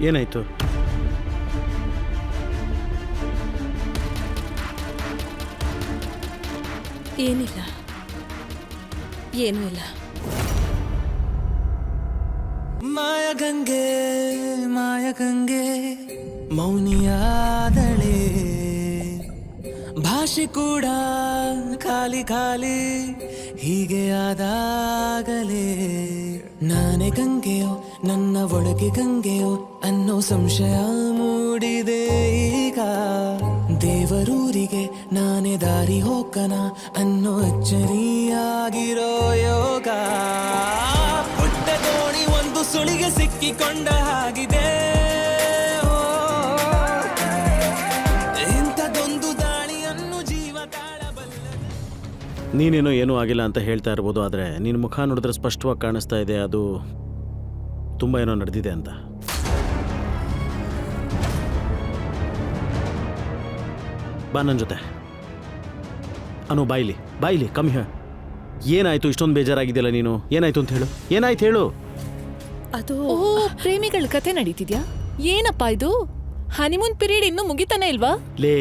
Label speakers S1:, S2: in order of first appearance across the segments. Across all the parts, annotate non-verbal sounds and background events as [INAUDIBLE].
S1: ಏನಾಯ್ತು?
S2: ಏನಿಲ್ಲ. ಏನೂ ಇಲ್ಲ.
S3: ಮಾಯ ಗಂಗೆ ಮೌನಿಯಾದಳೆ. ಭಾಷೆ ಕೂಡ ಖಾಲಿ ಖಾಲಿ ಹೀಗೆ ಆದಾಗಲೇ. ನಾನೇ ಗಂಗೆಯೋ, ನನ್ನ ಒಳಗೆ ಗಂಗೆಯೋ ಅನ್ನೋ ಸಂಶಯ ಮೂಡಿದೆ ಈಗ. ದೇವರೂರಿಗೆ ನಾನೇ ದಾರಿ ಹೋಗನ ಅನ್ನೋ ಅಚ್ಚರಿಯಾಗಿರೋ ಯೋಗ. ಪುಟ್ಟ ದೋಣಿ ಒಂದು ಸುಳಿಗೆ ಸಿಕ್ಕಿಕೊಂಡ ಹಾಗಿದೆ
S1: ನೀನೇನೋ ಏನೂ ಆಗಿಲ್ಲ ಅಂತ ಹೇಳ್ತಾ ಇರ್ಬೋದು ಆದರೆ ನಿನ್ನ ಮುಖ ನೋಡಿದ್ರೆ ಸ್ಪಷ್ಟವಾಗಿ ಕಾಣಿಸ್ತಾ ಇದೆ ಅದು ತುಂಬ ಏನೋ ನಡೆದಿದೆ ಅಂತ. ಬಾ ನನ್ನ ಜೊತೆ. ಅನು ಬಾಯ್ಲಿ ಬಾಯ್ಲಿ ಕಮ್ಮಿ ಹೇಳ ಏನಾಯ್ತು ಇಷ್ಟೊಂದು ಬೇಜಾರಾಗಿದೆಯಲ್ಲ ನೀನು? ಏನಾಯ್ತು ಅಂತ ಹೇಳು. ಏನಾಯ್ತು ಹೇಳು.
S2: ಅದು
S4: ಪ್ರೇಮಿಗಳ ಕತೆ ನಡೀತಿದ್ಯಾ? ಏನಪ್ಪಾ ಇದು? ಹನಿಮೂನ್ ಪೀರಿಯಡ್ ಇನ್ನೂ ಮುಗಿತಾನೆ ಇಲ್ವಾ?
S1: ಲೇ.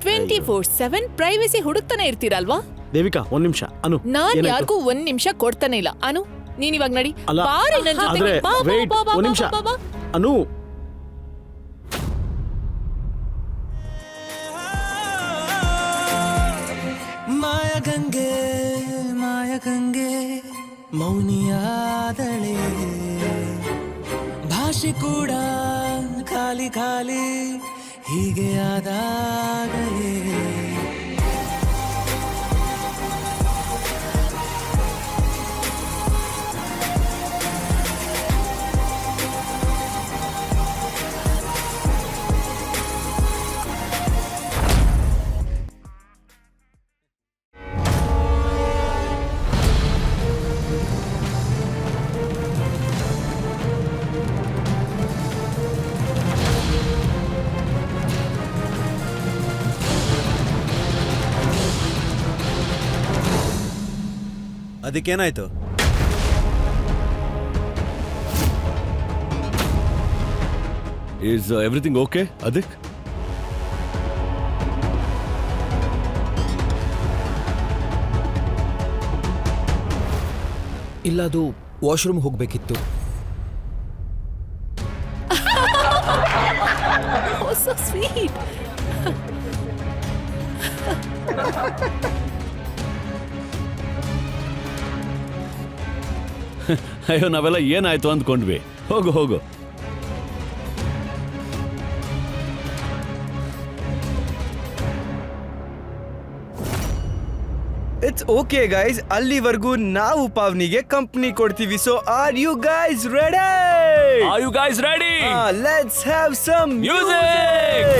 S4: ಟ್ವೆಂಟಿ ಫೋರ್ ಸೆವೆನ್ ಪ್ರೈವಸಿ ಹುಡುಕ್ತಾನೆ ಇರ್ತೀರಲ್ವಾ?
S1: ದೇವಿಕಾ ಒಂದ್ ನಿಮಿಷ. ಅನು
S4: ನಾನ್
S1: ಏನಾಯ್ತು?
S4: ಯಾರಿಗೂ ಒಂದ್ ನಿಮಿಷ ಕೊಡ್ತಾನೆ ಇಲ್ಲ. ಅನು ನೀನ್ ಇವಾಗ ನಡಿ.
S1: ಅಲ್ಲ
S4: ಬಾರೆ ನನ್ ಜೊತೆಗೆ.
S1: ಆದ್ರೆ
S4: ಬಾ, ಬಾ,
S1: wait,
S4: ಬಾ, ಬಾ,
S1: ಒಂದ್ ನಿಮಿಷ.
S4: ಅನು ಬಾ, ಬಾ.
S1: ಅನು.
S3: ಮಾಯಗಂಗೆ ಮಾಯಗಂಗೆ ಮೌನಿಯಾದಳೆ. ಭಾಷೆ ಕೂಡ ಖಾಲಿ ಖಾಲಿ ಹೀಗೆ ಆದಾಗಲೇ.
S5: ಅದಕ್ಕೇನಾಯ್ತು?
S6: ಇಸ್ ಎವ್ರಿಥಿಂಗ್ ಓಕೆ ಅದಕ್
S7: ಇಲ್ಲ ಅದು ವಾಶ್ರೂಮ್ ಹೋಗ್ಬೇಕಿತ್ತು. [LAUGHS]
S4: Oh, so sweet. [LAUGHS] [LAUGHS]
S6: ಅಯ್ಯೋ ನಾವೆಲ್ಲ ಏನಾಯ್ತು ಅಂದ್ಕೊಂಡ್ವಿ. ಹೋಗು ಹೋಗು.
S5: ಇಟ್ಸ್ ಓಕೆ ಗೈಸ್ ಅಲ್ಲಿವರೆಗೂ ನಾವು ಪಾವ್ನಿಗೆ ಕಂಪ್ನಿ ಕೊಡ್ತೀವಿ. So are you guys ready
S6: are you guys ready
S5: let's have some
S6: Music!